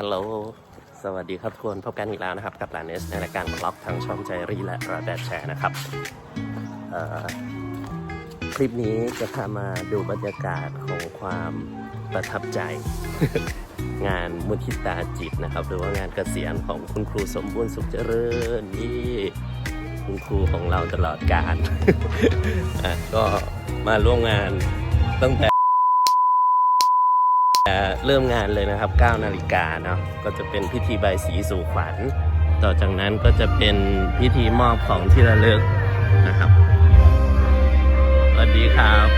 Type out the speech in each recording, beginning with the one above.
ฮัลโหล สวัสดีครับทุกคน พบกันอีกแล้วนะครับ กับลานเนสในรายการบล็อกทางช่องใจรีและระแดดแชร์นะครับ คลิปนี้จะพามาดูบรรยากาศของความประทับใจ งานมุทิตาจิตนะครับ หรือว่างานเกษียณของคุณครูสมบูรณ์สุขเจริญนี่คุณครูของเราตลอดการ ก็มาร่วมงานตั้งแต่ เอ่อเริ่มงานเลยนะครับ 9 นาฬิกาเนาะ ก็จะเป็นพิธีใบายสีสู่ขวัญ ต่อจากนั้นก็จะเป็นพิธีมอบของที่ระลึกนะครับ สวัสดีครับ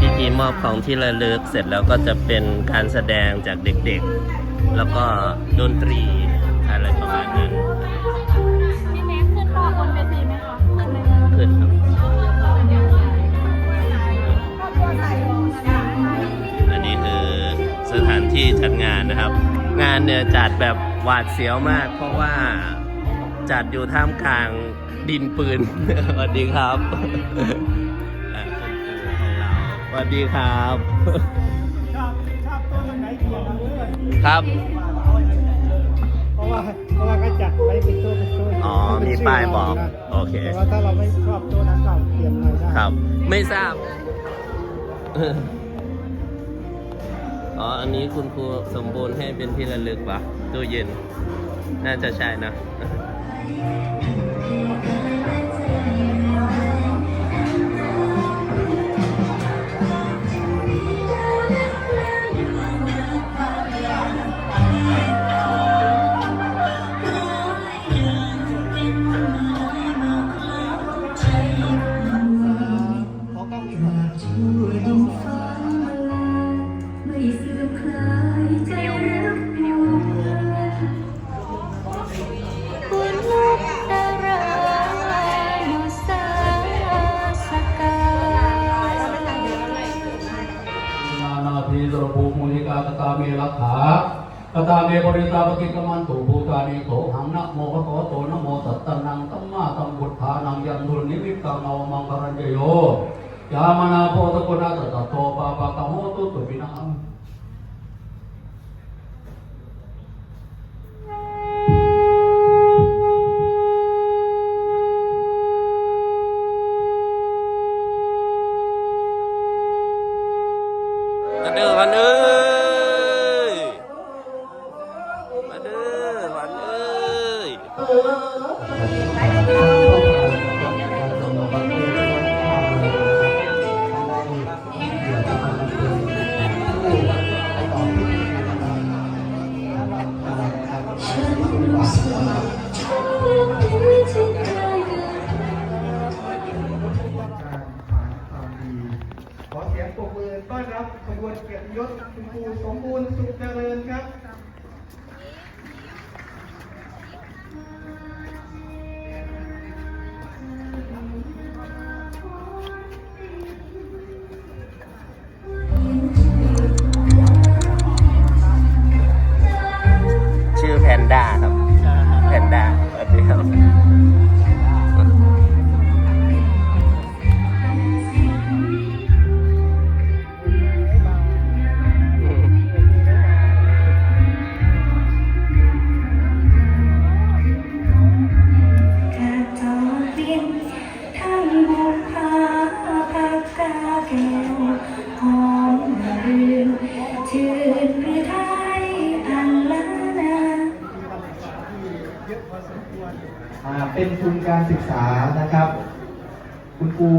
พิธีมอบของที่ระลึกเสร็จแล้วก็จะเป็นการแสดงจากเด็กๆ แล้วก็ดนตรีอะไรประมาณนั้นพี่แม็กซ์ขึ้นรอบนเวทีไหมคะ ขึ้นไหมคะขึ้นครับ สถานที่จัดงานนะครับ งานเนี่ยจัดแบบหวาดเสียวมาก เพราะว่าจัดอยู่ท่ามกลางดินปืน สวัสดีครับอะคุณครูของเราสวัสดีครับชอบชอบต้นไหนเกี่ยวกับเรื่องครับ เพราะว่าเพราะว่าก็จัดไว้เป็นต้นเป็นต้นอ๋อ มีป้ายบอก โอเค แต่ว่าถ้าเราไม่ชอบต้นนั้นก็เปลี่ยนอะไรได้ครับ ไม่ทราบ อ๋อ อันนี้คุณครูสมบูรณ์ให้เป็นที่ระลึกปะตู้เย็น น่าจะใช่นะ ลักขากตาเมปริตาปกิกมันตุภูตานิโตหังนะโมภะโตนะโมสัตตนังตัมมาตัมบุตธานังยันทุนิมิตตังนวมังคารัญโยยามานาโพตกุณาตตะโตปะปะกะโมตุตุปินัง ปรบมือต้อนรับขบวนเกียรติยศคุณครูสมบูรณ์สุขเจริญครับ เป็นทุนการศึกษานะครับ คุณครู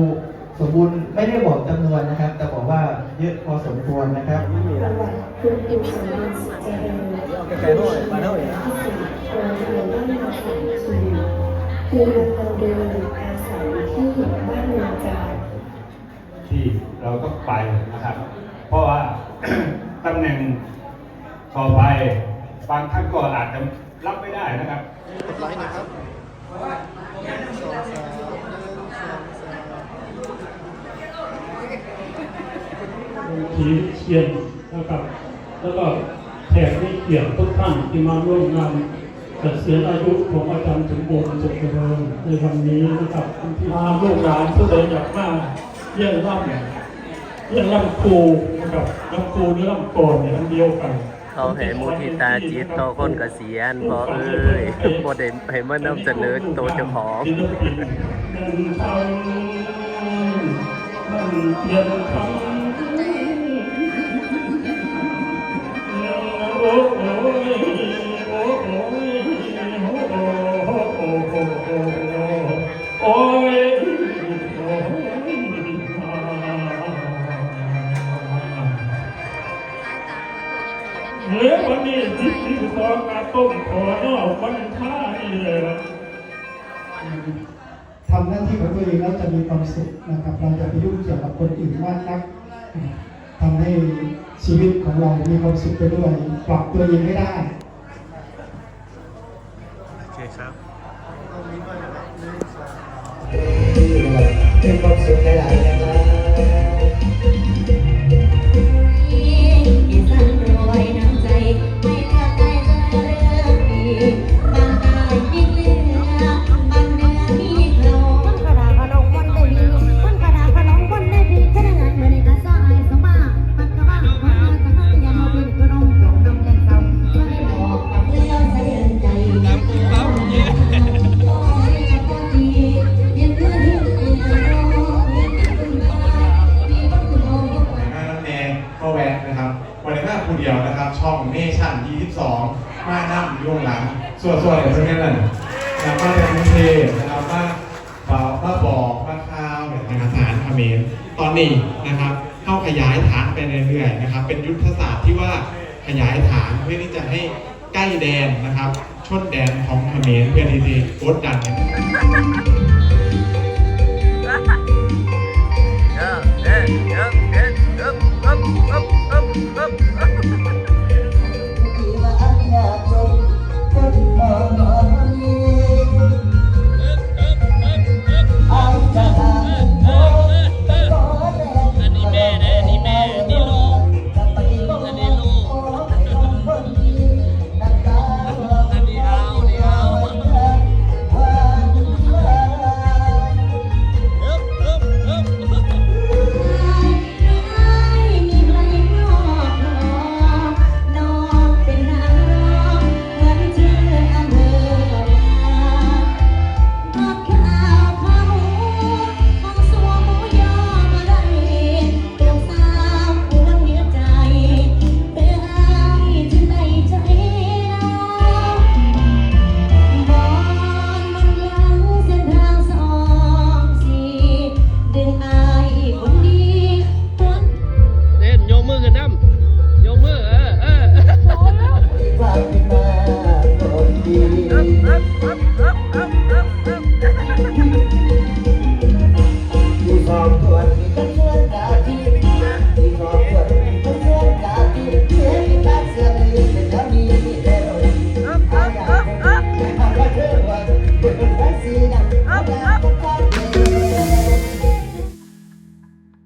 สมบูรณ์ไม่ได้บอกจำนวนนะครับ แต่บอกว่าเยอะพอสมควรนะครับประวัติคุณครูสมบูรณ์สุขเจริญครูพิเศษโรงเรียนบ้านนาสาคีคือเราเดินอาศัยที่บ้านเมืองจานที่เราต้องไปนะครับ เพราะว่าตำแหน่งต่อไปบางท่านก็อาจจะรับไม่ได้นะครับไลน์นะครับ ทีเชียนนะครับ แล้วก็แขกที่เกี่ยรติทุกท่านที่มาร่วมงานเกษียณอายุของอาจารย์สมบูรณ์สุขเจริญในวันนี้นะครับที่มาร่วมงานผู้ใดอยากมาเยี่ยมรับเรื่องลำพูนะครับลำพูหรือลำกรเนี่ยอันเดียวกัน เขาให้มุทิตาจิตต่อคนกเกษียณพอเอ้ยบ่ได้ให้มันนำเสนอตัวเจ้าของเพียน การต้มขอนอกวันท่านี่เลยทำหน้าที่ของตัวเองแล้วจะมีความสุขนะครับ เราจะไปยุ่งเกี่ยวกับคนอื่นมากนักทำให้ชีวิตของเรา มีความสุขไปด้วย ปรับตัวเองไม่ได้เป็นความสุขหลายๆนะครับ นั่งยุ่งหลังส่วนส่วนอย่างเช่นนั้นนะครับมาจากกรุงเทพนะครับมาเบามาบอกมาข้าวเนี่ยทางอาหารเขมรตอนนี้นะครับ เข้าขยายฐานไปเรื่อยๆนะครับ เป็นยุทธศาสตร์ที่ว่าขยายฐานเพื่อที่จะให้ใกล้แดนนะครับ ชนแดนของเขมรเพื่อที่จะกดดัน